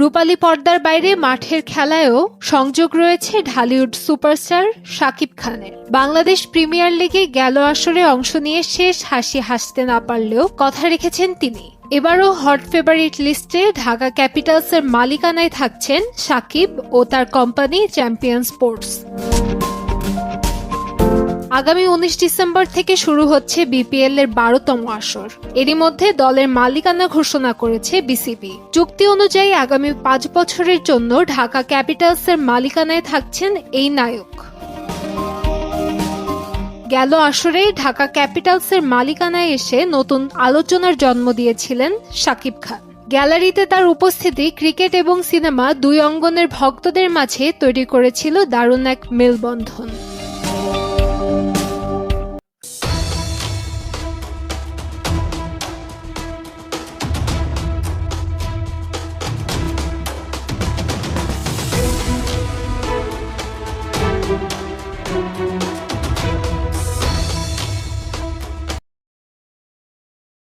রূপালী পর্দার বাইরে মাঠের খেলায়ও সংযোগ রয়েছে ঢালিউড সুপারস্টার সাকিব খানের। বাংলাদেশ প্রিমিয়ার লিগে গেল আসরে অংশ নিয়ে শেষ হাসি হাসতে না পারলেও কথা রেখেছেন তিনি। এবারও হট ফেভারিট লিস্টে ঢাকা ক্যাপিটালসের মালিকানায় থাকছেন সাকিব ও তার কোম্পানি চ্যাম্পিয়ন স্পোর্টস। আগামী উনিশ ডিসেম্বর থেকে শুরু হচ্ছে বিপিএল এর বারোতম আসর। এরই মধ্যে দলের মালিকানা ঘোষণা করেছে বিসিবি। চুক্তি অনুযায়ী আগামী পাঁচ বছরের জন্য ঢাকা ক্যাপিটালসের মালিকানায় থাকছেন এই নায়ক। গেল আসরে ঢাকা ক্যাপিটালসের মালিকানায় এসে নতুন আলোচনার জন্ম দিয়েছিলেন শাকিব খান। গ্যালারিতে তার উপস্থিতি ক্রিকেট এবং সিনেমা দুই অঙ্গনের ভক্তদের মাঝে তৈরি করেছিল দারুণ এক মেলবন্ধন।